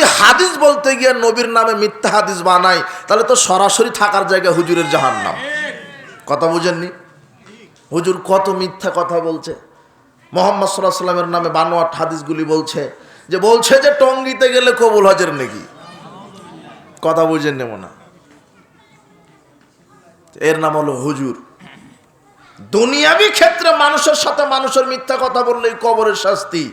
যদি হাদিস বলতে গিয়ে নবীর নামে মিথ্যা হাদিস বানায় তাহলে তো সরাসরি থাকার জায়গা হুজুরের জাহান নাম কথা বুঝেননি? হুজুর কত মিথ্যা কথা বলছে। মোহাম্মদ সাল্লাহ সাল্লামের নামে বানোয়াট হাদিসগুলি বলছে যে বলছে যে টঙ্গিতে গেলে কবুল হজের নাকি। কথা বুঝেন নেব না এর নাম হলো হুজুর। দুনিয়াবি ক্ষেত্রে মানুষের সাথে মানুষের মিথ্যা কথা বললেই কবরের শাস্তি।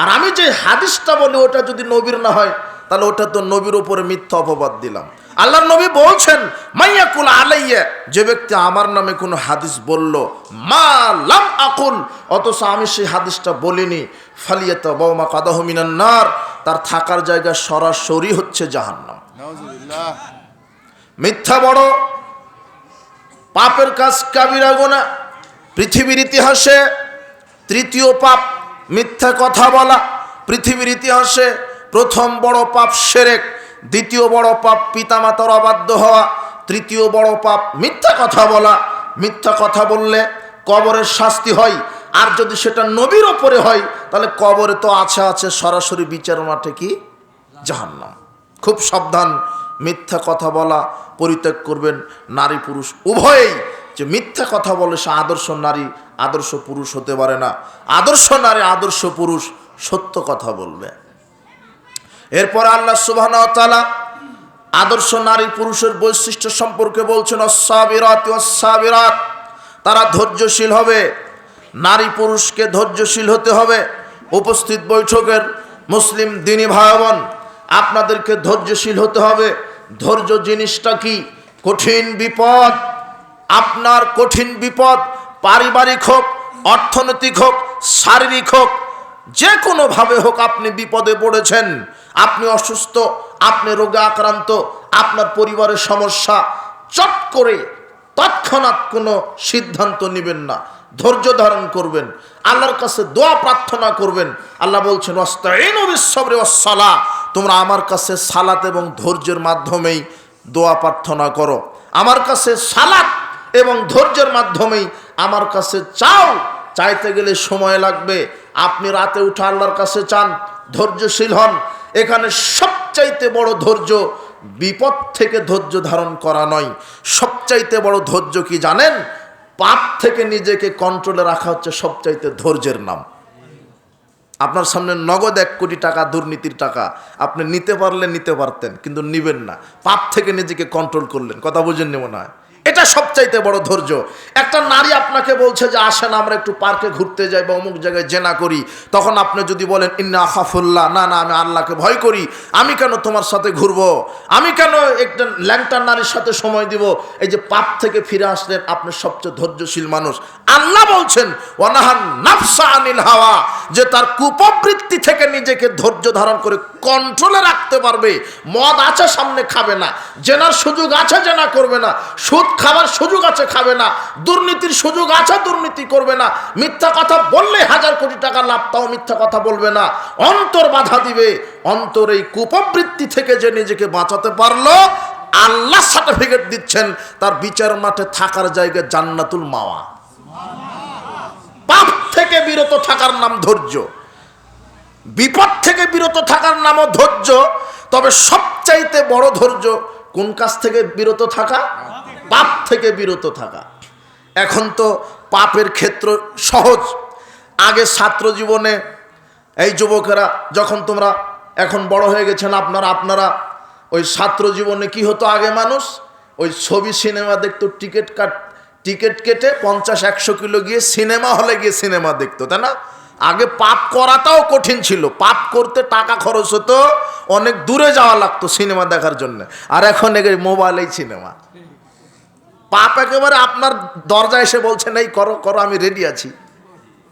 আর আমি যে হাদিসটা বলি, ওটা যদি নবীর না হয় তাহলে ওটা তো নবীর উপরে মিথ্যা অপবাদ দিলাম। আল্লাহ নবী বলছেন মাইয়াকুল আলাইয়া যে ব্যক্তি আমার নামে কোনো হাদিস বলল মা লাম আকুল অথচ আমি সেই হাদিসটা বলিনি। ফালিয়াত বৌমা কাদাহ মিনান্নার তার থাকার জায়গা সরাসরি হচ্ছে জাহান্নাম। মিথ্যা বড় পাপের কাজ কাবিরা গোনা পৃথিবীর ইতিহাসে তৃতীয় পাপ মিথ্যা কথা বলা পৃথিবীর ইতিহাসে প্রথম বড় পাপ সেরেক, দ্বিতীয় বড় পাপ পিতামাতার অবাধ্য হওয়া, তৃতীয় বড় পাপ মিথ্যা কথা বলা। মিথ্যা কথা বললে কবরের শাস্তি হয়, আর যদি সেটা নবীর ওপরে হয়, তাহলে কবরে তো আছে আছে সরাসরি বিচার মাঠে কি? জাহান্নাম। খুব সাবধান, মিথ্যা কথা বলা পরিত্যাগ করবেন নারী পুরুষ উভয়েই। যে মিথ্যা কথা বলে সে আদর্শ নারী, আদর্শ পুরুষ হতে পারে না। আদর্শ নারী, আদর্শ পুরুষ সত্য কথা বলবে। এরপর আল্লাহ সুবাহ আদর্শ নারী পুরুষের বৈশিষ্ট্য সম্পর্কে বলছেন অসাবিরাত তারা ধৈর্যশীল হবে। নারী পুরুষকে ধৈর্যশীল হতে হবে। উপস্থিত বৈঠকের মুসলিম দিনী ভাই বোন আপনাদেরকে ধৈর্যশীল হতে হবে। ধৈর্য জিনিসটা কি? কঠিন বিপদ। আপনার কঠিন বিপদ পারিবারিক হোক, অর্থনৈতিক হোক, শারীরিক হোক যে কোনোভাবে হোক আপনি বিপদে পড়েছেন। আপনি অসুস্থ, আপনি রোগে আক্রান্ত, আপনার পরিবারের সমস্যা, চট করে তৎক্ষণাৎ কোনো সিদ্ধান্ত নেবেন না। ধৈর্য ধারণ করবেন। আল্লাহর কাছে দোয়া প্রার্থনা করবেন। আল্লাহ বলছেন অসালা তোমরা আমার কাছে সালাত এবং ধৈর্যের মাধ্যমেই দোয়া প্রার্থনা করো। আমার কাছে সালাত এবং ধৈর্যের মাধ্যমেই আমার কাছে চাও। চাইতে গেলে সময় লাগবে। আপনি রাতে উঠে আল্লাহর কাছে চান, ধৈর্যশীল হন। এখানে সবচাইতে বড় ধৈর্য বিপদ থেকে ধৈর্য ধারণ করা নয়। সবচাইতে বড় ধৈর্য কি জানেন? পাপ থেকে নিজেকে কন্ট্রোলে রাখা হচ্ছে সবচাইতে ধৈর্যের নাম। আপনার সামনে নগদ এক কোটি টাকা, দুর্নীতির টাকা। আপনি নিতে পারলে নিতে পারতেন, কিন্তু নিবেন না। পাপ থেকে নিজেকে কন্ট্রোল করলেন। কথা বুঝেন মনে হয়? এটা সবচাইতে বড় ধৈর্য। একটা নারী আপনাকে বলছে যে, আসেন, আমরা একটু পার্কে ঘুরতে যাই বা অমুক জায়গায় জেনা করি। তখন আপনি যদি বলেন, ইন্না আখাফুল্লাহ না না, আমি আল্লাহকে ভয় করি। আমি কেন তোমার সাথে ঘুরব? আমি কেন একটা ল্যাংটার নারীর সাথে সময় দিব? এই যে পাপ থেকে ফিরে আসলেন আপনি সবচেয়ে ধৈর্যশীল মানুষ। আল্লাহ বলছেন, ওয়ানাহান নাফসা আনিল হাওয়া যে তার কুপবৃত্তি থেকে নিজেকে ধৈর্য ধারণ করে কন্ট্রোলে রাখতে পারবে। মদ আছে, সামনে খাবে না। জেনার সুযোগ আছে, জেনা করবে না। সুদ খাবার সুযোগ আছে, খাবে না। দুর্নীতির সুযোগ আছে, দুর্নীতি করবে না। মিথ্যা কথা বললে হাজার কোটি টাকা লাভ, তাও মিথ্যা কথা বলবে না। অন্তর বাধা দিবে। অন্তর এই কুপবৃত্তি থেকে যে নিজেকে বাঁচাতে পারল, আল্লাহ সার্টিফিকেট দিচ্ছেন, তার বিচার মাঠে থাকার জায়গায় জান্নাতুল মাওয়া। থেকে বিরত থাকার নাম ধৈর্য। বিপদ থেকে বিরত থাকার নামও ধৈর্য, তবে সবচাইতে বড় ধৈর্য কোন কাজ থেকে বিরত থাকা? পাপ থেকে বিরত থাকা। এখন তো পাপের ক্ষেত্র সহজ। আগে ছাত্র জীবনে এই যুবকেরা যখন তোমরা এখন বড় হয়ে গেছেন, আপনারা আপনারা, ওই ছাত্র জীবনে কি হতো আগে মানুষ? ওই ছবি, সিনেমা দেখতো, টিকিট কাট টিকিট কেটে পঞ্চাশ, একশো কিলো গিয়ে সিনেমা হলে গিয়ে সিনেমা দেখতো, তাই না? আগে পাপ করাটাও কঠিন ছিল। পাপ করতে টাকা খরচ হতো, অনেক দূরে যাওয়া লাগতো সিনেমা দেখার জন্য। আর এখন এগে মোবাইলেই সিনেমা। পাপ একেবারে আপনার দরজা এসে বলছেন এই করো করো, আমি রেডি আছি।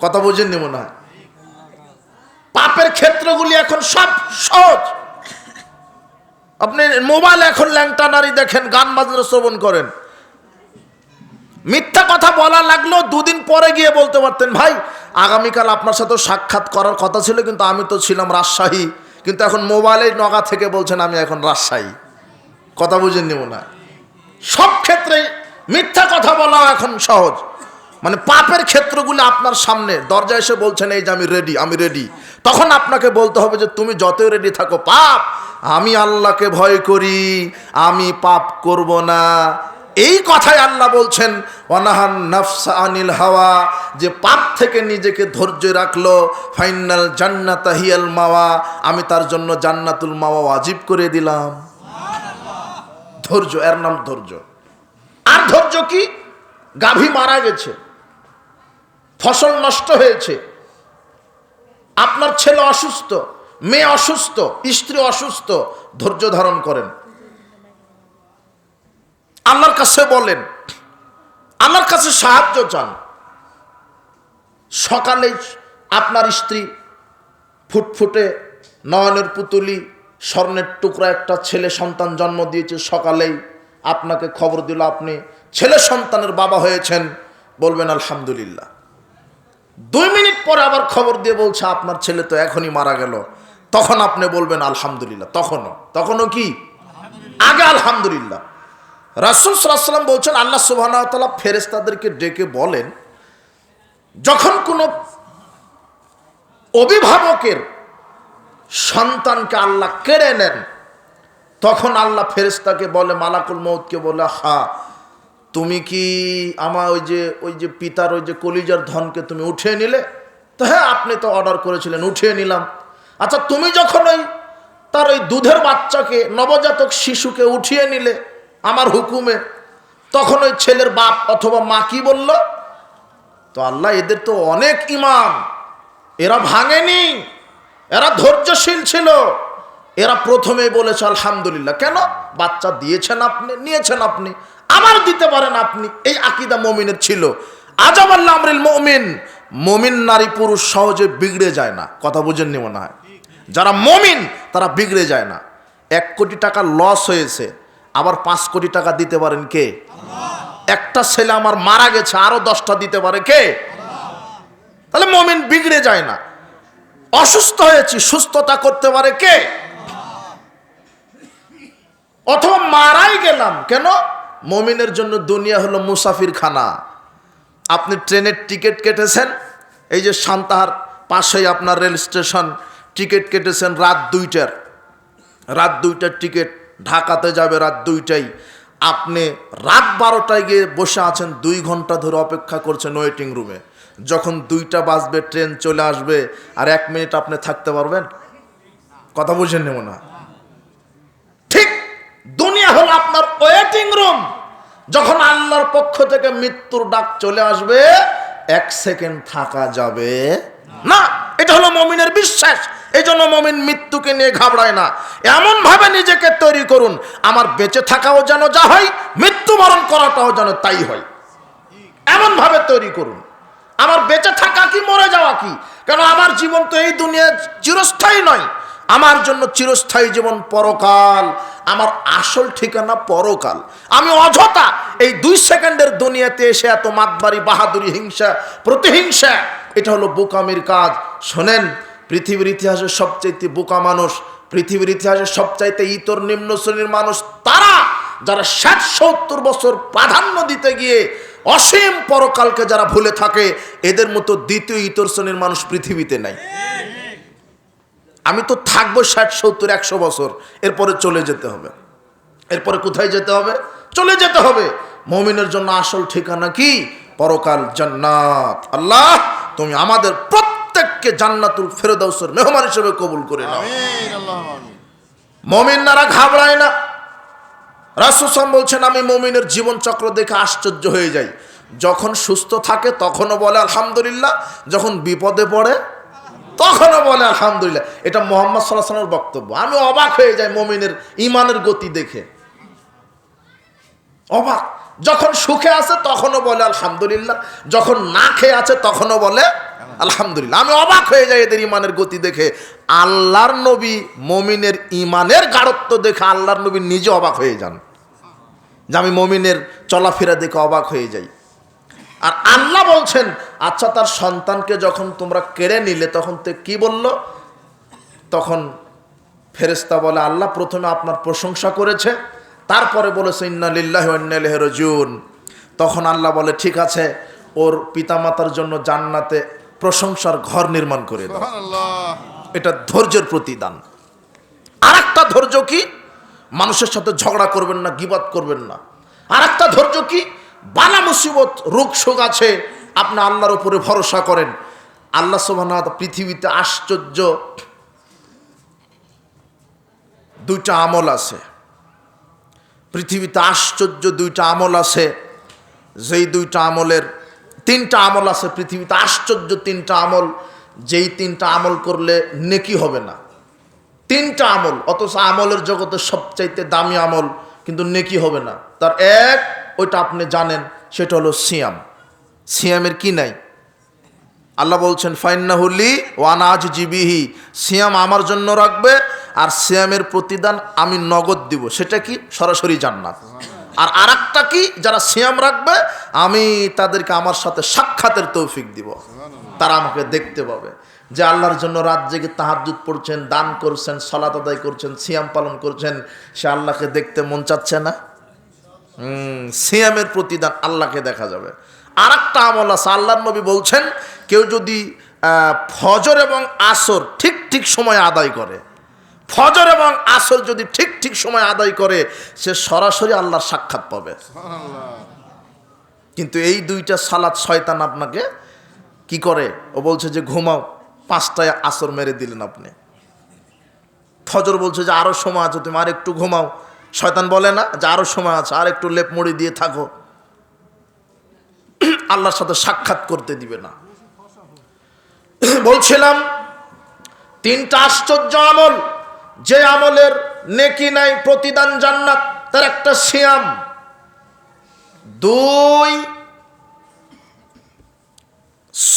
কথা বোঝেননি মনে হয়? পাপের ক্ষেত্রগুলি এখন সব সহজ। আপনি মোবাইল এখন ল্যাংটা নারী দেখেন, গান বাজনা, শ্রবণ করেন। মিথ্যা কথা বলা লাগল, দুদিন পরে গিয়ে বলতে পারতেন, ভাই, আগামীকাল আপনার সাথে সাক্ষাৎ করার কথা ছিল, কিন্তু আমি তো ছিলাম রাজশাহী। কিন্তু এখন মোবাইলে নগা থেকে বলছেন, আমি এখন রাজশাহী। কথা বুঝেননি মনে হয়? সব ক্ষেত্রেই মিথ্যা কথা বলা এখন সহজ। মানে পাপের ক্ষেত্রগুলো আপনার সামনে দরজা এসে বলছেন, এই যে আমি রেডি আমি রেডি তখন আপনাকে বলতে হবে যে, তুমি যতই রেডি থাকো, পাপ, আমি আল্লাহকে ভয় করি, আমি পাপ করব না। এই কথাই আল্লাহ বলছেন অনাহান নাফসা আনিল হাওয়া যে পাপ থেকে নিজেকে ধৈর্য রাখল ফাইনাল জান্নাত হিয়াল মাওয়া আমি তার জন্য জান্নাতুল মাওয়া ওয়াজিব করে দিলাম। ধৈর্য, এর নাম ধৈর্য। আর ধৈর্য কি? গাভী মারা গেছে, ফসল নষ্ট হয়েছে, আপনার ছেলে অসুস্থ, মেয়ে অসুস্থ, স্ত্রী অসুস্থ, ধৈর্য ধারণ করেন। আল্লাহর কাছে বলেন, আল্লাহর কাছে সাহায্য চান। সকালে আপনার স্ত্রী ফুটফুটে নয়নের পুতুলি, স্বর্ণের টুকরা একটা ছেলে সন্তান জন্ম দিয়েছে, সকালেই আপনাকে খবর দিল আপনি ছেলে সন্তানের বাবা হয়েছেন, বলবেন আলহামদুলিল্লাহ। দুই মিনিট পরে আবার খবর দিয়ে বলছে, আপনার ছেলে তো এখনই মারা গেল। তখন আপনি বলবেন আলহামদুলিল্লাহ। তখনও তখনও কি? আগে আলহামদুলিল্লাহ। রাসুল সাল্লাম বলছেন, আল্লাহ সুবাহ ফেরেস্তাদেরকে ডেকে বলেন, যখন কোনো অভিভাবকের সন্তানকে আল্লাহ কেড়ে নেন, তখন আল্লাহ ফেরেস্তাকে বলে, মালাকুল মৌতকে বলে হা তুমি কি আমার ওই যে ওই যে পিতার ওই যে কলিজার ধনকে তুমি উঠিয়ে নিলে? তো হ্যাঁ আপনি তো অর্ডার করেছিলেন, উঠিয়ে নিলাম। আচ্ছা তুমি যখন ওই তার ওই দুধের বাচ্চাকে, নবজাতক শিশুকে উঠিয়ে নিলে আমার হুকুমে। তখন ওই ছেলের বাপ অথবা মা কি বলল? তো আল্লাহ, এদের তো অনেক ইমান এরা ভাঙেনি। এরা ধৈর্যশীল ছিল। এরা প্রথমেই বলেছে, আলহামদুলিল্লাহ। কেন? বাচ্চা দিয়েছেন আপনি, নিয়েছেন আপনি। আবার দিতে পারেন আপনি। এই আকিদা মমিনের ছিল। আজাব আল্লাহ আমরিল মমিন। মমিন নারী পুরুষ সহজে বিগড়ে যায় না। কথা বুঝেননি মনে হয়? যারা মমিন, তারা বিগড়ে যায় না। এক কোটি টাকা লস হয়েছে। আবার পাঁচ কোটি টাকা দিতে পারেন কে? একটা ছেলে আমার মারা গেছে, আরও দশটা দিতে পারে কে? তাহলে মমিন বিগড়ে যায় না। অসুস্থ হয়েছি, সুস্থতা করতে পারে কে? অথবা মারাই গেলাম, কেন? মমিনের জন্য দুনিয়া হলো মুসাফির খানা আপনি ট্রেনের টিকিট কেটেছেন, এই যে সান্তাহার পাশেই আপনার রেল স্টেশন, টিকিট কেটেছেন রাত দুইটার। রাত দুইটার টিকিট ঢাকাতে যাবে রাত দুইটাই আপনি রাত বারোটায় গিয়ে বসে আছেন দুই ঘণ্টা ধরে অপেক্ষা করছেন ওয়েটিং রুমে। যখন দুইটা বাজবে, ট্রেন চলে আসবে, আর এক মিনিট আপনি থাকতে পারবেন? কথা বুঝেন নেব না ঠিক দুনিয়া হলো আপনার ওয়েটিং রুম। যখন আল্লাহর পক্ষ থেকে মৃত্যুর ডাক চলে আসবে, এক সেকেন্ড থাকা যাবে না। এটা হলো মমিনের বিশ্বাস। এই জন্য মমিন মৃত্যুকে নিয়ে ঘাবড়ায় না। এমন ভাবে নিজেকে তৈরি করুন, আমার বেঁচে থাকাও যেন যা হয় মৃত্যুবরণ করাটাও যেন তাই হয়। এমন ভাবে তৈরি করুন। আমার বেঁচে থাকা কি, মরে যাওয়া কি? কেন আমার জীবন তো এই দুনিয়া চিরস্থায়ী নয়। আমার জন্য চিরস্থায়ী জীবন পরকাল। আমার আসল ঠিকানা পরকাল। আমি অযথা এই দুই সেকেন্ডের দুনিয়াতে এসে এত মাতবারি বাহাদুরি, হিংসা, প্রতিহিংসা, এটা হলো বোকামির কাজ। শোনেন পৃথিবীর ইতিহাসে সবচাইতে বোকা মানুষ, পৃথিবীর ইতিহাসে সবচাইতে ইতর নিম্ন শ্রেণির মানুষ তারা, যারা ষাট সত্তর বছর প্রাধান্য দিতে গিয়ে অসীম পরকালকে যারা ভুলে থাকে, এদের মতো দ্বিতীয় ইতর শ্রেণির মানুষ পৃথিবীতে নাই। আমি তো থাকব ষাট সত্তর, একশো বছর, এরপরে চলে যেতে হবে। এরপরে কোথায় যেতে হবে? চলে যেতে হবে। মমিনের জন্য আসল ঠিকানা কি? পরকাল জান্নাত। আল্লাহ, তুমি আমাদের প্রত্যেককে জান্নাতুল ফেরদাউসের মেহমান হিসেবে কবুল করে নাও। মমিনারা ঘাবড়ায় না। রাসুসাম বলছেন আমি মমিনের জীবন চক্র দেখে আশ্চর্য হয়ে যাই। যখন সুস্থ থাকে তখনও বলে আলহামদুলিল্লাহ। যখন বিপদে পড়ে তখনও বলে আলহামদুলিল্লাহ। এটা মোহাম্মদ সাল্লাহ সাল্লামের বক্তব্য। আমি অবাক হয়ে যাই মমিনের ইমানের গতি দেখে। অবাক। যখন সুখে আছে তখনও বলে আলহামদুলিল্লাহ। যখন না খেয়ে আছে তখনও বলে আলহামদুলিল্লাহ। আমি অবাক হয়ে যাই এদের ইমানের গতি দেখে। আল্লাহর নবী মমিনের ইমানের গাঢ়ত্ব দেখে আল্লাহর নবী নিজে অবাক হয়ে যান। যে আমি মমিনের চলাফেরা দেখে অবাক হয়ে যাই। আর আল্লাহ বলছেন আচ্ছা তার সন্তানকে যখন তোমরা কেড়ে নিলে, তখন তে কি বলল? তখন ফেরেস্তা বলে, আল্লাহ প্রথমে আপনার প্রশংসা করেছে, তারপরে বলেছে, ইন্না লিল্লাহ রজুন তখন আল্লাহ বলে, ঠিক আছে, ওর পিতামাতার জন্য জান্নাতে প্রশংসার ঘর নির্মাণ করে দাও। এটা ধৈর্যের প্রতিদান। আর একটা ধৈর্য কি? মানুষের সাথে ঝগড়া করবেন না গিবাদ করবেন না। আর একটা ধৈর্য কি? বালা মুসিবত রোগ শোক আছে আপনি আল্লাহর উপরে ভরসা করেন। আল্লাহ সোহানা পৃথিবীতে আশ্চর্য দুইটা আমল আছে। পৃথিবীতে আশ্চর্য দুইটা আমল আছে। যেই দুইটা আমলের তিনটা আমল আছে পৃথিবীতে। আশ্চর্য তিনটা আমল। যেই তিনটা আমল করলে নেকি হবে না। তিনটা আমল, অথচ আমলের জগতে সবচাইতে দামি আমল কিন্তু নেকি হবে না। তার এক, ওইটা আপনি জানেন, সেটা হলো সিয়াম। সিয়ামের কি নাই? আল্লাহ বলছেন ফাইন্নাহুল্লি ওয়ানাজ জিবিহি সিয়াম আমার জন্য রাখবে, আর সিয়ামের প্রতিদান আমি নগদ দিব। সেটা কি? সরাসরি জান্নাত। আর আরেকটা কি? যারা সিয়াম রাখবে আমি তাদেরকে আমার সাথে সাক্ষাতের তৌফিক দিব। তারা আমাকে দেখতে পাবে যে আল্লাহর জন্য রাত জেগে তাহাজুদ পড়ছেন দান করছেন সলাত আদায় করছেন সিয়াম পালন করছেন সে আল্লাহকে দেখতে মন চাচ্ছে না? সিয়ামের প্রতিদান আল্লাহকে দেখা যাবে। আর একটা আমল আছে আল্লাহ নবী বলছেন কেউ যদি ফজর এবং আসর ঠিক ঠিক সময় আদায় করে ফজর এবং আসর যদি ঠিক ঠিক সময় আদায় করে সে সরাসরি আল্লাহর সাক্ষাৎ পাবে। কিন্তু এই দুইটা সালাদ শয়তান আপনাকে কি করে? ও বলছে যে ঘুমাও পাঁচটায় আসর মেরে দিলেন আপনি। ফজর বলছে যে আরও সময় আছে তুমি আর একটু ঘুমাও। শয়তান বলে না যে আরও সময় আছে আর একটু লেপ মুড়ি দিয়ে থাকো। আল্লাহর সাথে সাক্ষাৎ করতে দিবে না। বলছিলাম তিনটা আশ্চর্য আমল। যে আমলের নেকি নাই, প্রতিদান জান্নাত, তার একটা সিয়াম। দুই,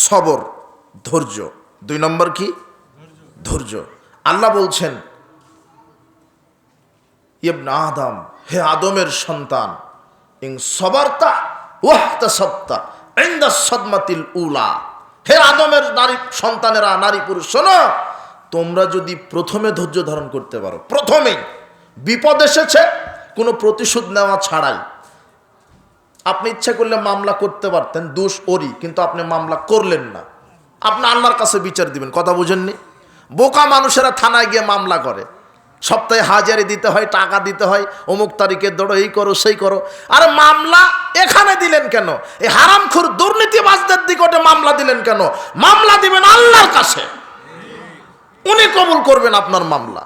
সবর, ধৈর্য। দুই নম্বর কি? ধৈর্য। আল্লাহ বলছেন, ইবনা আদম, হে আদমের সন্তান, ইং সবারতা ওয়াহতা সপ্তা ইন্দা সদমাতিল উলা। হে আদমের নারী সন্তানেরা, নারী পুরুষ, শোনো তোমরা যদি প্রথমে ধৈর্য ধারণ করতে পারো, প্রথমেই বিপদ এসেছে, কোনো প্রতিশোধ নেওয়া ছাড়াই। আপনি ইচ্ছা করলে মামলা করতে পারতেন, দোষ ওরই, কিন্তু আপনি মামলা করলেন না। আপনি আল্লাহর কাছে বিচার দিবেন, কথা বুঝেননি? বোকা মানুষেরা থানায় গিয়ে মামলা করে। সপ্তাহে হাজারি দিতে হয়, টাকা দিতে হয়, অমুক তারিখে দৌড়ো এই করো, সেই করো। আর মামলা এখানে দিলেন কেন? এই হারামখুর দুর্নীতিবাজদের দিকটে মামলা দিলেন কেন? মামলা দিবেন আল্লাহর কাছে। উনি কবুল করবেন আপনার মামলা।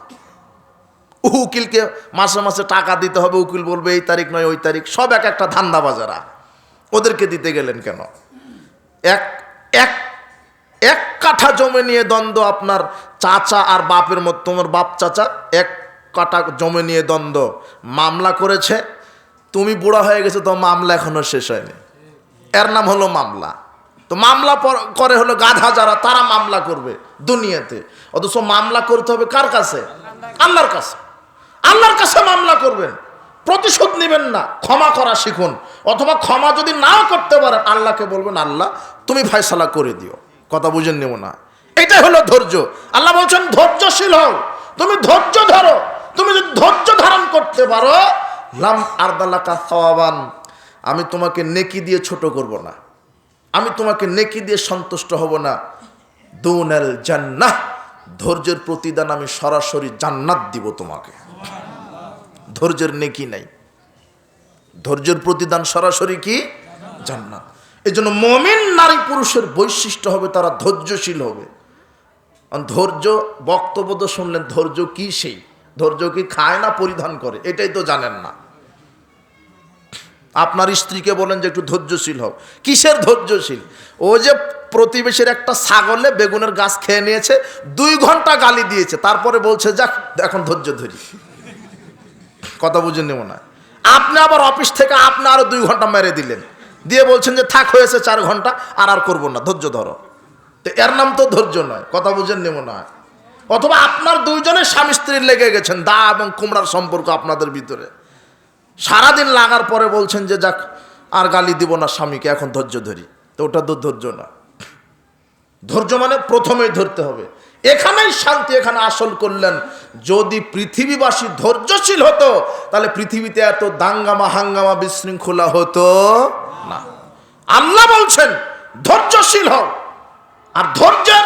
উকিলকে মাসে মাসে টাকা দিতে হবে, উকিল বলবে, এই তারিখ নয়, ওই তারিখ। সব এক একটা ধান্দা বাজারা। ওদেরকে দিতে গেলেন কেন? এক এক এক কাঠা জমি নিয়ে দ্বন্দ্ব আপনার চাচা আর বাপের মতো তোমার বাপ চাচা, এক কাঠা জমে নিয়ে দ্বন্দ্ব। মামলা করেছে, তুমি বুড়া হয়ে গেছো তো মামলা এখনও শেষ হয়নি। এর নাম হলো মামলা। তো মামলা করে হলো গাধা যারা, তারা মামলা করবে দুনিয়াতে। অথচ মামলা করতে হবে কার কাছে? আল্লাহর কাছে। আল্লাহর কাছে মামলা করবেন। প্রতিশোধ নেবেন না। ক্ষমা করা শিখুন। অথবা ক্ষমা যদি নাও করতে পারেন, আল্লাহকে বলবেন, আল্লাহ, তুমি ফয়সালা করে দিও। কথা বুঝেন নেব না। এটাই হলো ধৈর্য। আল্লাহ বলছেন, ধৈর্যশীল হও। তুমি ধৈর্য ধরো। তুমি যদি ধৈর্য ধারণ করতে পারো, লাম আরদালাকা সওয়াবান। আমি তোমাকে নেকি দিয়ে ছোট করব না। আমি তোমাকে নেকি দিয়ে সন্তুষ্ট হব না। দুনাল জান্নাহ, ধৈর্যের প্রতিদান আমি সরাসরি জান্নাত দিব তোমাকে। ধৈর্যের নেকি নাই। ধৈর্যের প্রতিদান সরাসরি কি? জান্নাত। এই জন্য মমিন নারী পুরুষের বৈশিষ্ট্য হবে তারা ধৈর্যশীল হবে। ধৈর্য, বক্তব্য তো শুনলেন, ধৈর্য কি সেই? ধৈর্য কি খায় না পরিধান করে? এটাই তো জানেন না। আপনার স্ত্রীকে বলেন যে একটু ধৈর্যশীল হও। কিসের ধৈর্যশীল? ও যে প্রতিবেশীর একটা ছাগলে বেগুনের গাছ খেয়ে নিয়েছে, দুই ঘণ্টা গালি দিয়েছে, তারপরে বলছে, যাক, এখন ধৈর্য ধরি। কথা বুঝে নেব না। আপনি আবার অফিস থেকে আপনি আরও দুই ঘণ্টা মেরে দিলেন। দিয়ে বলছেন যে, থাক, হয়েছে চার ঘণ্টা, আর আর করব না, ধৈর্য ধরো। তো এর নাম তো ধৈর্য নয়, কথা বুঝেন নেব না। অথবা আপনার দুইজনের স্বামী স্ত্রীর লেগে গেছেন, দা এবং কুমড়ার সম্পর্ক আপনাদের ভিতরে। সারাদিন লাগার পরে বলছেন যে, যাক, আর গালি দিব না স্বামীকে, এখন ধৈর্য ধরি। তো ওটা তো ধৈর্য না। ধৈর্য মানে প্রথমেই ধরতে হবে। এখানেই শান্তি, এখানে আসল করলেন যদি পৃথিবীবাসী ধৈর্যশীল হতো, তাহলে পৃথিবীতে এত দাঙ্গামা হাঙ্গামা বিশৃঙ্খলা হতো না। আল্লাহ বলছেন, ধৈর্যশীল হও। আর ধৈর্যের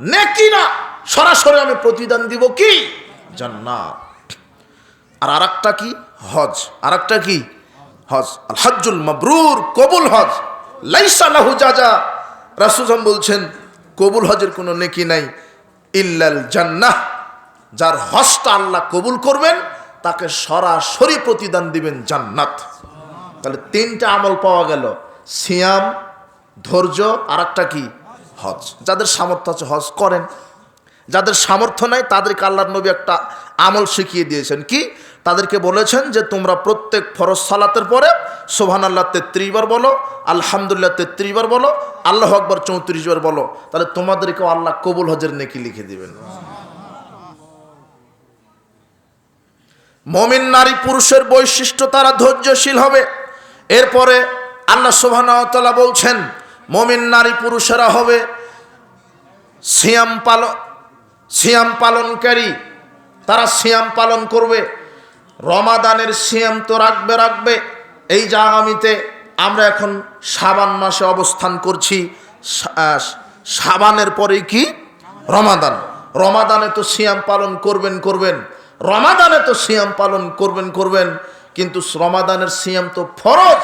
নেকি না। সরাসরি আমি প্রতিদান দিব কি? জান্নাত। আর আরেকটা কি? হজ। আরেকটা কি? হজ। আল হজ্জুল মাবরুর কবুল হজ। লাইসা লাহু জাজা রাসূল বলছেন, কবুল হজের কোনো নেকি নাই। ইল্লাল জান্নাহ। যার হজটা আল্লাহ কবুল করবেন, তাকে সরাসরি প্রতিদান দিবেন জান্নাত। তাহলে তিনটা আমল পাওয়া গেল। সিয়াম, ধৈর্য আর একটা কি? হজ। যাদের সামর্থ্য আছে হজ করেন। যাদের সামর্থ্য নাই, তাদেরকে আল্লাহর নবী একটা আমল শিখিয়ে দিয়েছেন। কি? তাদেরকে বলেছেন যে তোমরা প্রত্যেক ফরজ সালাতের পরে সোহান আল্লাহ তেত্রিশ বার বলো, আলহামদুলিল্লাহ তেত্রিশ বার বলো, আল্লাহ আকবর চৌত্রিশ বার বলো। তাহলে তোমাদেরকেও আল্লাহ কবুল হজের নেকি লিখে দিবেন। মমিন নারী পুরুষের বৈশিষ্ট্য তারা ধৈর্যশীল হবে। এরপরে আল্লাহ সোভানতলা বলছেন, মমিন নারী পুরুষেরা হবে সিয়াম পালন সিয়াম পালনকারী। তারা সিয়াম পালন করবে। রমাদানের সিএম তো রাখবে রাখবে। এই যে আগামীতে আমরা এখন সাবান মাসে অবস্থান করছি সাবানের পরে কি? রমাদান। রমাদানে তো সিয়াম পালন করবেন করবেন। রমাদানে তো সিয়াম পালন করবেন করবেন। কিন্তু রমাদানের সিয়াম তো ফরজ।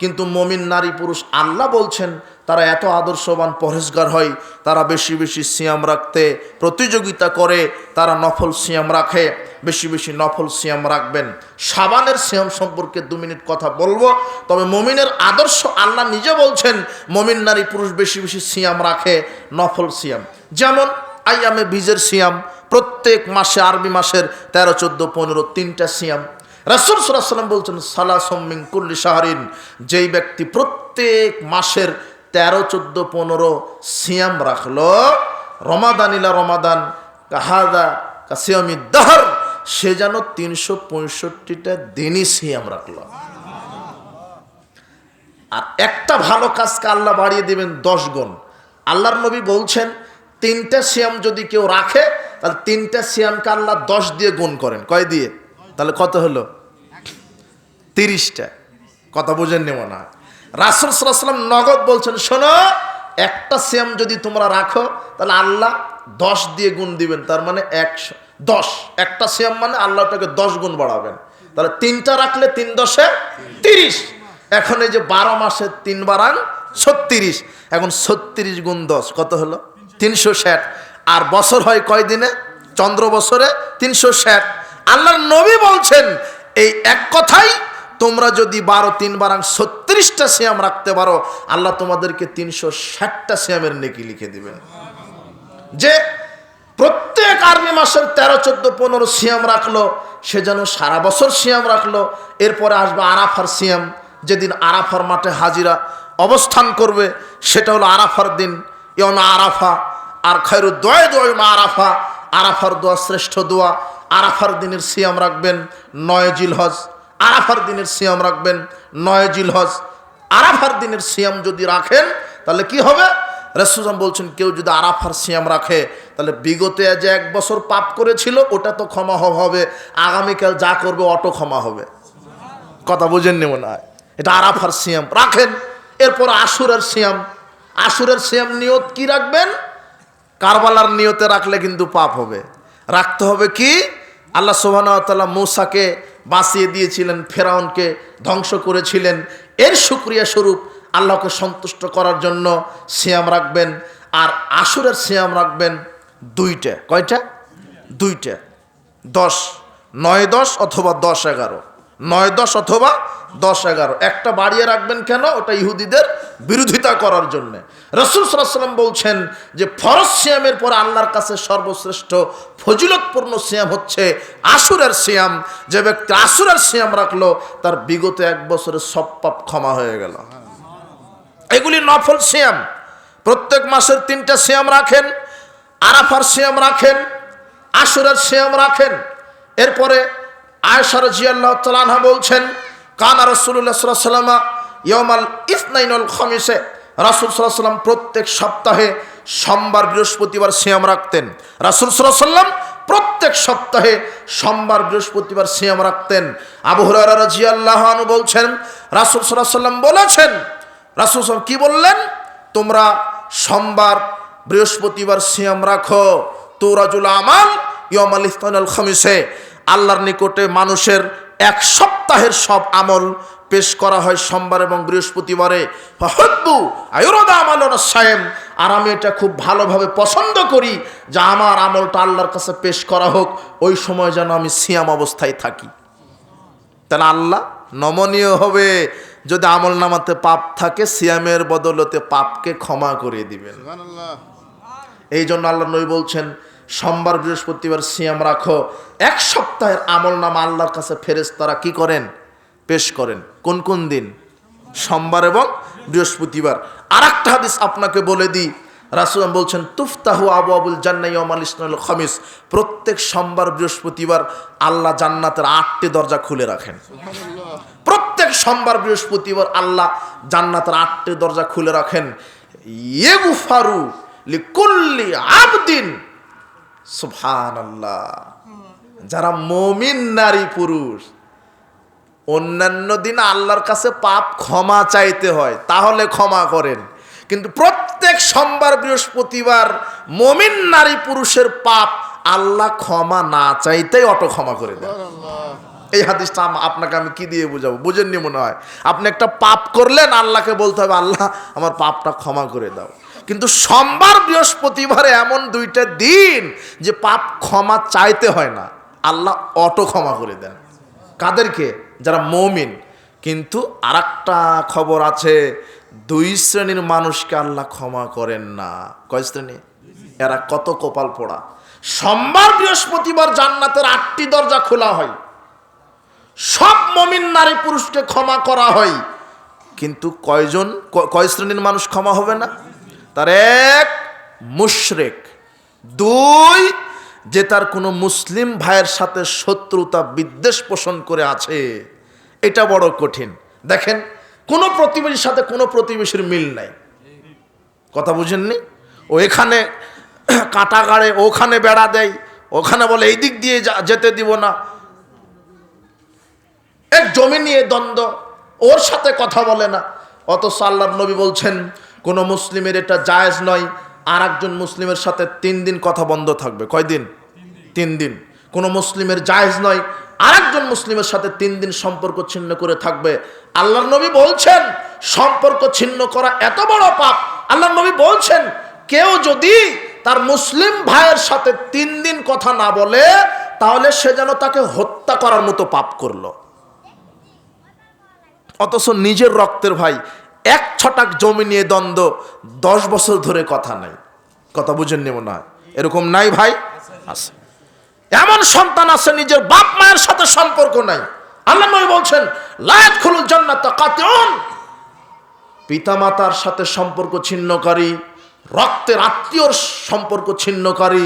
কিন্তু মমিন নারী পুরুষ আল্লাহ বলছেন, তারা এত আদর্শবান পরেশগার হয়, তারা বেশি বেশি সিয়াম রাখতে প্রতিযোগিতা করে, তারা নফল সিয়াম রাখে, বেশি বেশি নফল সিয়াম রাখবেন। সাবানের সিয়াম সম্পর্কে দু মিনিট কথা বলব, তবে মমিনের আদর্শ আল্লাহ নিজে বলছেন, মমিন নারী পুরুষ বেশি বেশি সিয়াম রাখে, নফল সিয়াম। যেমন আইয়ামে বীজের সিয়াম, প্রত্যেক মাসে আরবি মাসের তেরো, চোদ্দ, পনেরো তিনটা সিয়াম রাসুল সাল্লাম বলছেন সালা সম্মিং কুল্লি শাহরিন যেই ব্যক্তি প্রত্যেক মাসের তেরো, চোদ্দ, পনেরো সিয়াম রাখল রমাদানিলা রমাদান, কাহাদা কাসিয়ামি দাহর সে যেন তিনশো পঁয়ষট্টিটা দিনই সিয়াম রাখল। আর একটা ভালো কাজকে আল্লাহ বাড়িয়ে দিবেন দশ গুণ। আল্লাহর নবী বলছেন, তিনটা সিয়াম যদি কেউ রাখে, তাহলে তিনটা সিয়ামকে আল্লাহ দশ দিয়ে গুণ করেন। কয় দিয়ে? তাহলে কত হলো? তিরিশটা। কথা বুঝেন নেব না। রাসুল সাল্লাম নগদ বলছেন, শোনো, একটা সেম যদি তোমরা রাখো, তাহলে আল্লাহ দশ দিয়ে গুণ দিবেন। তার মানে একশো, দশ। একটা সেম মানে আল্লাহ ওটাকে দশ গুণ বাড়াবেন। তাহলে তিনটা রাখলে তিন দশে তিরিশ। এখন এই যে বারো মাসে তিন বারান ছত্রিশ। এখন ছত্রিশ গুণ দশ, কত হলো? তিনশো ষাট। আর বছর হয় কয় দিনে চন্দ্র বছরে তিনশো ষাট। আল্লাহর নবী বলছেন, এই এক কথাই তোমরা যদি বারো, তিন বারাং ছত্রিশটা সিয়াম রাখতে পারো, আল্লাহ তোমাদেরকে তিনশো ষাটটা সিয়ামের নেকি লিখে দিবেন। যে প্রত্যেক আর্মি মাসের তেরো, চোদ্দ, পনেরো সিয়াম রাখল, সে যেন সারা বছর সিয়াম রাখল, এরপরে আসবে আরাফার সিয়াম, যেদিন আরাফার মাঠে হাজিরা অবস্থান করবে, সেটা হলো আরাফার দিন ইয়ন আরাফা, আর খায়রু দয় আরাফা, আরাফার দোয়া শ্রেষ্ঠ দোয়া আরাফার দিনের সিয়াম রাখবেন, নয় জিল হজ আরাফার দিনের সিয়াম রাখবেন, নয় জিল হজ আরাফার দিনের সিয়াম যদি রাখেন, তাহলে কি হবে? রসুজাম বলছেন, কেউ যদি আরাফার সিয়াম রাখে, তাহলে বিগতে যে এক বছর পাপ করেছিল, ওটা তো ক্ষমা হবে। আগামীকাল যা করবে, অটো ক্ষমা হবে। কথা বুঝেন নেব না এটা আরাফার সিয়াম। রাখেন। এরপর আশুরের সিয়াম। আশুরের সিয়াম নিয়ত কি রাখবেন? কারবালার নিয়তে রাখলে কিন্তু পাপ হবে। রাখতে হবে কি? আল্লাহ সোহানতাল্লাহ মৌসাকে বাঁচিয়ে দিয়েছিলেন, ফেরাউনকে ধ্বংস করেছিলেন। এর সুক্রিয়া স্বরূপ আল্লাহকে সন্তুষ্ট করার জন্য সিয়াম রাখবেন আর আসুরের সিয়াম রাখবেন দুইটা। কয়টা? দুইটা। দশ। নয় দশ অথবা দশ এগারো। নয় দশ অথবা দশ এগারো। একটা বাড়িয়ে রাখবেন কেন? ওটা ইহুদিদের বিরোধিতা করার জন্য। রসুল সাল্লাম বলছেন যে ফরজ সিয়ামের পর আল্লাহর কাছে সর্বশ্রেষ্ঠ ফজিলতপূর্ণ সিয়াম হচ্ছে আসুরের সিয়াম। যে ব্যক্তি আসুরের সিয়াম রাখল, তার বিগত এক বছরের সব পাপ ক্ষমা হয়ে গেল। এগুলি নফল সিয়াম। প্রত্যেক মাসের তিনটা সিয়াম রাখেন, আরাফার সিয়াম রাখেন, আশুরের সিয়াম রাখেন। এরপরে আয়সার জিয়াল্লাহ তালানহা বলছেন, কানা রসুল্লাহ সাল্লামা ইয়মাল ইসনাইনুল খমিসে রাসুল সাল্লাহ সাল্লাম প্রত্যেক সপ্তাহে সোমবার, বৃহস্পতিবার সিয়াম রাখতেন। রাসুল সাল্লাহ সাল্লাম প্রত্যেক সপ্তাহে সোমবার, বৃহস্পতিবার সিয়াম রাখতেন। আবু হুরারা রাজিয়াল্লাহ বলছেন, রাসুল সাল্লাহ সাল্লাম বলেছেন, রাসুল সাল্লাম কি বললেন? তোমরা সোমবার, বৃহস্পতিবার সিয়াম রাখো। তোরাজুল আমাল ইয়ম আল খামিসে। আল্লাহর নিকটে মানুষের এক সপ্তাহের সব আমল পেশ করা হয় সোমবার এবং বৃহস্পতিবারে। হব্বু আয়ুরদা আমাল সায়েম। আর আমি এটা খুব ভালোভাবে পছন্দ করি যে আমার আমলটা আল্লাহর কাছে পেশ করা হোক ওই সময় যেন আমি সিয়াম অবস্থায় থাকি। তাহলে আল্লাহ নমনীয় হবে। যদি আমল নামাতে পাপ থাকে সিয়ামের বদলতে পাপকে ক্ষমা করে দিবেন। এই জন্য আল্লাহ নবী বলছেন সোমবার বৃহস্পতিবার সিয়াম রাখো। এক সপ্তাহের আমল নামা আল্লাহর কাছে ফেরেস তারা কি করেন? পেশ করেন। কোন কোন দিন? সোমবার এবং বৃহস্পতিবার। আর একটা হাদিস আপনাকে বলে দিই। রাসুল বলছেন তুফতাহু আবু আবুল জান্নাই অমাল ইসনাল খমিস। প্রত্যেক সোমবার বৃহস্পতিবার আল্লাহ জান্নাতের আটটি দরজা খুলে রাখেন। প্রত্যেক সোমবার বৃহস্পতিবার আল্লাহ জান্নাতের আটটি দরজা খুলে রাখেন। ইয়েগুফারু লিকুল্লি আবদিন। সুবহান আল্লাহ যারা মমিন নারী পুরুষ অন্যান্য দিন আল্লাহর কাছে পাপ ক্ষমা চাইতে হয় তাহলে ক্ষমা করেন। কিন্তু প্রত্যেক সোমবার বৃহস্পতিবার মমিন নারী পুরুষের পাপ আল্লাহ ক্ষমা না চাইতেই অটো ক্ষমা করে দেন। এই হাদিসটা আপনাকে আমি কি দিয়ে বুঝাবো? বুঝেননি মনে হয়। আপনি একটা পাপ করলেন আল্লাহকে বলতে হবে আল্লাহ আমার পাপটা ক্ষমা করে দাও। কিন্তু সোমবার বৃহস্পতিবারে এমন দুইটা দিন যে পাপ ক্ষমা চাইতে হয় না আল্লাহ অটো ক্ষমা করে দেন। কাদেরকে? যারা মমিন, কিন্তু আর খবর আছে, দুই শ্রেণির মানুষকে আল্লাহ ক্ষমা করেন না। কয় শ্রেণি? এরা কত কপাল পোড়া। সোমবার বৃহস্পতিবার জান্নাতের আটটি দরজা খোলা হয়। সব মমিন নারী পুরুষকে ক্ষমা করা হয়। কিন্তু কয়জন কয় শ্রেণির মানুষ ক্ষমা হবে না? তার এক মুশরেক, দুই যে তার কোনো মুসলিম ভাইয়ের সাথে শত্রুতা, বিদ্বেষ পোষণ করে আছে, এটা বড় কঠিন। দেখেন, কোনো প্রতিবেশীর সাথে কোনো প্রতিবেশীর মিল নাই। কথা বুঝেননি? ও এখানে কাটা গাড়ে ওখানে বেড়া দেয়, ওখানে বলে, এই দিক দিয়ে যেতে দিব না। এক জমি নিয়ে দ্বন্দ্ব, ওর সাথে কথা বলে না। অথচ আল্লাহর নবী বলছেন, কোনো মুসলিমের এটা জায়েজ নয় আর একজন মুসলিমের সাথে তিন দিন কথা বন্ধ থাকবে। কয়দিন? তিন দিন। কোন মুসলিমের জায়েজ নয়, আরেকজন মুসলিমের সাথে তিন দিন সম্পর্ক ছিন্ন করে থাকবে। আল্লাহর নবী বলছেন, সম্পর্ক ছিন্ন করা এত বড় পাপ। আল্লাহর নবী বলছেন, কেউ যদি তার মুসলিম ভাইয়ের সাথে তিন দিন কথা না বলে, তাহলে সে যেন তাকে হত্যা করার মতো পাপ করল। অথচ নিজের রক্তের ভাই এক ছটাক জমি নিয়ে দ্বন্দ্ব, দশ বছর ধরে কথা নাই। কথা বুঝেন নেব না এরকম নাই ভাই? আছে। এমন সন্তান আছে, নিজের বাপ মায়ের সাথে সম্পর্ক নাই। আল্লাহ নবী বলছেন, লায়াত খুলুল জান্নাত কাতিউন। পিতামাতার সাথে সম্পর্ক ছিন্নকারী, রক্তের আত্মীয়র সম্পর্ক ছিন্নকারী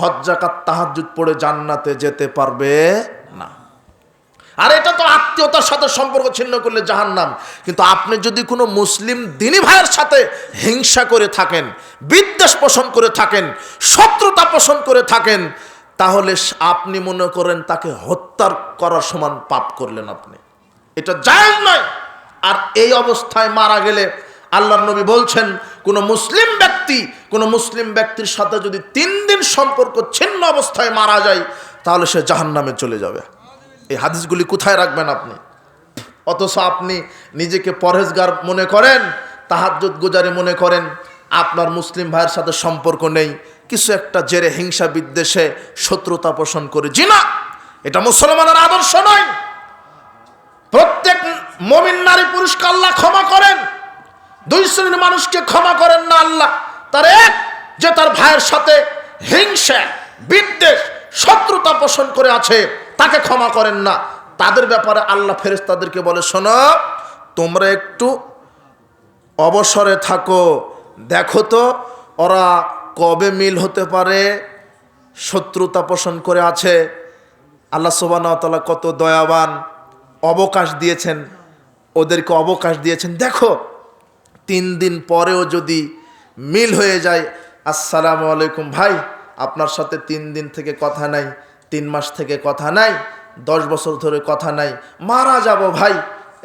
হজ্জাকাত তাহাজ্জুদ পড়ে জান্নাতে যেতে পারবে না। আর এটা তো আত্মীয়তার সাথে সম্পর্ক ছিন্ন করলে জাহান্নাম। কিন্তু আপনি যদি কোনো মুসলিম দিনী ভাইয়ের সাথে হিংসা করে থাকেন, বিদ্বেষ পোষণ করে থাকেন, শত্রুতা পোষণ করে থাকেন তাহলে আপনি মনে করেন তাকে হত্যার করার সমান পাপ করলেন আপনি। এটা জায়েজ নয়। আর এই অবস্থায় মারা গেলে আল্লাহর নবী বলছেন, কোনো মুসলিম ব্যক্তি, কোনো মুসলিম ব্যক্তির সাথে যদি তিন দিন সম্পর্ক ছিন্ন অবস্থায় মারা যায়, তাহলে সে জাহান্নামে চলে যাবে। এই হাদিসগুলি কোথায় রাখবেন আপনি? অথচ আপনি নিজেকে পরহেজগার মনে করেন, তাহাজ্জুদ গুজারি মনে করেন, আপনার মুসলিম ভাইয়ের সাথে সম্পর্ক নেই কিছু একটা জেরে হিংসা বিদ্বেষে শত্রুতা পোষণ করে। জি না! এটা মুসলমানের আদর্শ নয়। প্রত্যেক মমিন নারী পুরুষকে আল্লাহ ক্ষমা করেন। দুই শ্রেণির মানুষকে ক্ষমা করেন না আল্লাহ। তার এক, যে তার ভাইয়ের সাথে হিংসা, বিদ্বেষ, শত্রুতা পোষণ করে আছে, তাকে ক্ষমা করেন না। তাদের ব্যাপারে আল্লাহ ফেরেস তাদেরকে বলে, শোনো, তোমরা একটু অবসরে থাকো। দেখো তো, ওরা কবে মিল হতে পারে? শত্রুতা পোষণ করে আছে। আল্লাহ সুবাহতাল্লাহ কত দয়াবান অবকাশ দিয়েছেন। ওদেরকে অবকাশ দিয়েছেন। দেখো, তিন দিন পরেও যদি মিল হয়ে যায়, আসসালামু আলাইকুম ভাই, আপনার সাথে তিন দিন থেকে কথা নাই, তিন মাস থেকে কথা নাই, দশ বছর ধরে কথা নাই, মারা যাব ভাই।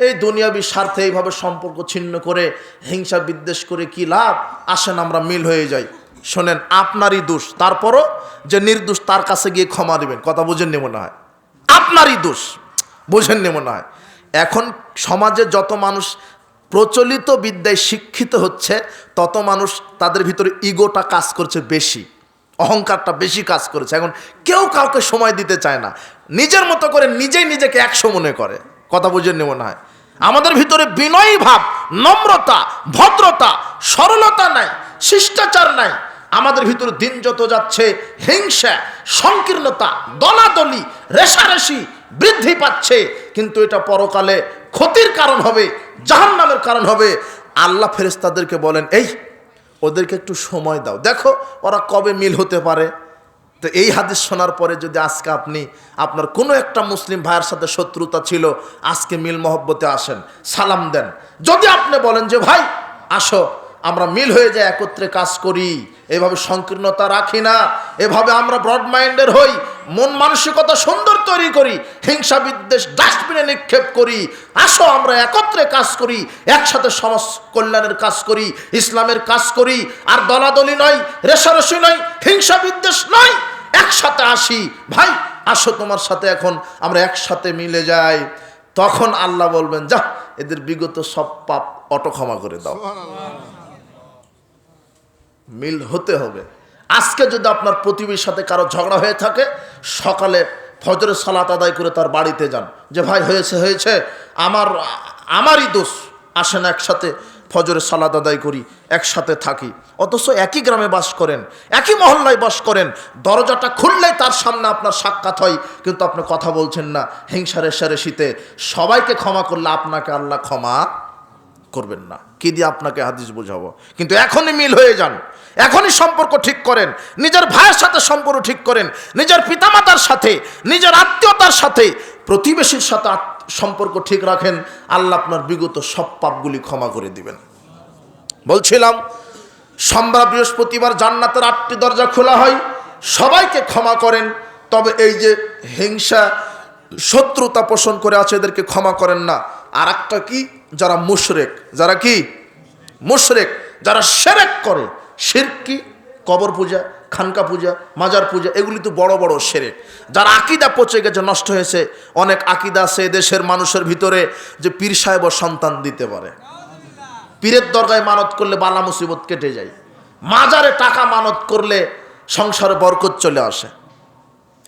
এই দুনিয়াবি স্বার্থে এইভাবে সম্পর্ক ছিন্ন করে, হিংসা বিদ্বেষ করে কি লাভ? আসেন আমরা মিল হয়ে যাই। শোনেন, আপনারই দোষ। তারপরও যে নির্দোষ তার কাছে গিয়ে ক্ষমা দেবেন। কথা বুঝেননি মনে হয়? আপনারই দোষ। বোঝেন বুঝেননি মনে হয়? এখন সমাজে যত মানুষ প্রচলিত বিদ্যায় শিক্ষিত হচ্ছে, তত মানুষ তাদের ভিতরে ইগোটা কাজ করছে বেশি। অহংকারটা বেশি কাজ করেছে। এখন কেউ কাউকে সময় দিতে চায় না। নিজের মতো করে নিজেই নিজেকে একশো মনে করে। কথা বুঝে বুঝেননি মনে হয়? আমাদের ভিতরে বিনয়ী ভাব, নম্রতা, ভদ্রতা, সরলতা নাই, শিষ্টাচার নাই। আমাদের ভিতরে দিন যত যাচ্ছে, হিংসা, সংকীর্ণতা, দলাদলি, রেশারেশি বৃদ্ধি পাচ্ছে। কিন্তু এটা পরকালে ক্ষতির কারণ হবে, জাহান্নামের কারণ হবে। আল্লাহ ফেরেস্তাদেরকে বলেন, এই, ওদেরকে একটু সময় দাও। দেখো, ওরা কবে মিল হতে পারে? তো এই হাদিস শোনার পরে যদি আজকে আপনি, আপনার কোনো একটা মুসলিম ভাইয়ের সাথে শত্রুতা ছিল, আজকে মিল মহব্বতে আসেন, সালাম দেন। যদি আপনি বলেন যে, ভাই, আসো। আমরা মিল হয়ে যায়, একত্রে কাজ করি। এভাবে সংকীর্ণতা রাখি না। এভাবে আমরা ব্রড মাইন্ডের হই, মন মানসিকতা সুন্দর তৈরি করি, হিংসা বিদ্বেষ ডাস্টবিনে নিক্ষেপ করি। আসো আমরা একত্রে কাজ করি, একসাথে সমাজ কল্যাণের কাজ করি, ইসলামের কাজ করি। আর দলাদলি নয় রেশারেশি নয়, হিংসা বিদ্বেষ নয়, একসাথে আসি। ভাই, আসো তোমার সাথে এখন, আমরা একসাথে মিলে যাই। তখন আল্লাহ বলবেন যা এদের বিগত সব পাপ অটো ক্ষমা করে দাও। মিল হতে হবে। আজকে যদি আপনার প্রতিবেশীর সাথে কারও ঝগড়া হয়ে থাকে, সকালে ফজরের সালাত আদায় করে তার বাড়িতে যান। যে, ভাই, হয়েছে হয়েছে। আমার, আমারই দোষ। আসেন একসাথে ফজরের সালাত আদায় করি, একসাথে থাকি। অথচ একই গ্রামে বাস করেন, একই মহল্লায় বাস করেন। দরজাটা খুললেই তার সামনে আপনার সাক্ষাৎ হয়, কিন্তু আপনি কথা বলছেন না। হিংসা রেশারেশিতে সবাইকে ক্ষমা করলে আপনাকে আল্লাহ ক্ষমা করবেন না। কি দিয়ে আপনাকে হাদিস বোঝাবো? কিন্তু এখনই মিল হয়ে যান। এখনই সম্পর্ক ঠিক করেন। নিজের ভাইয়ের সাথে সম্পর্ক ঠিক করেন। নিজের পিতামাতার সাথে, নিজের আত্মীয়তার সাথে প্রতিবেশীর সাথে সম্পর্ক ঠিক রাখেন। আল্লাহ আপনার বিগত সব পাপগুলি ক্ষমা করে দিবেন। বলছিলাম, সোমবার, বৃহস্পতিবার জান্নাতের আটটি দরজা খোলা হয়। সবাইকে ক্ষমা করেন। তবে এই যে হিংসা, শত্রুতা পোষণ করে আছে, এদেরকে ক্ষমা করেন না। আর একটা কি? যারা মুশরেক, যারা কি? মুশরেক, যারা সেরেক করে। শিরক কবর পূজা, খানকা পূজা, মাজার পূজা, এগুলি তো বড় বড় সেরেক। যারা আকিদা পচে গেছে, নষ্ট হয়েছে, অনেক আকিদা আছে দেশের মানুষের ভিতরে যে পীর সাহেব সন্তান দিতে পারে। পীরের দরগায় মানত করলে বালা মুসিবত কেটে যায়। মাজারে টাকা মানত করলে সংসারে বরকত চলে আসে।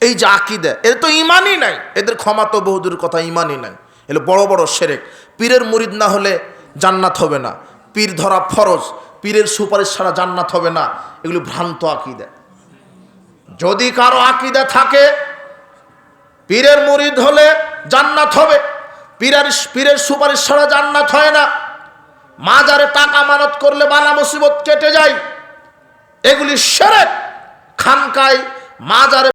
এই যে আকিদে, এদের তো ইমানই নাই। এদের ক্ষমা তো বহুদূর কথা, ইমানই নাই। এগুলো বড় বড় সেরেক। পীরের মুরিদ না হলে জান্নাত হবে না। পীর ধরা ফরজ, পীরের সুপারিশ ছাড়া জান্নাত হবে না। এগুলি ভ্রান্ত আকিদা। যদি কারও আকিদা থাকে, পীরের মুরিদ হলে জান্নাত হবে। পীরের পীরের সুপারিশ ছাড়া জান্নাত হয় না। মাজারে টাকা মানত করলে বালা মুসিবত কেটে যায়। এগুলি সেরেক। খানকায় মাজারে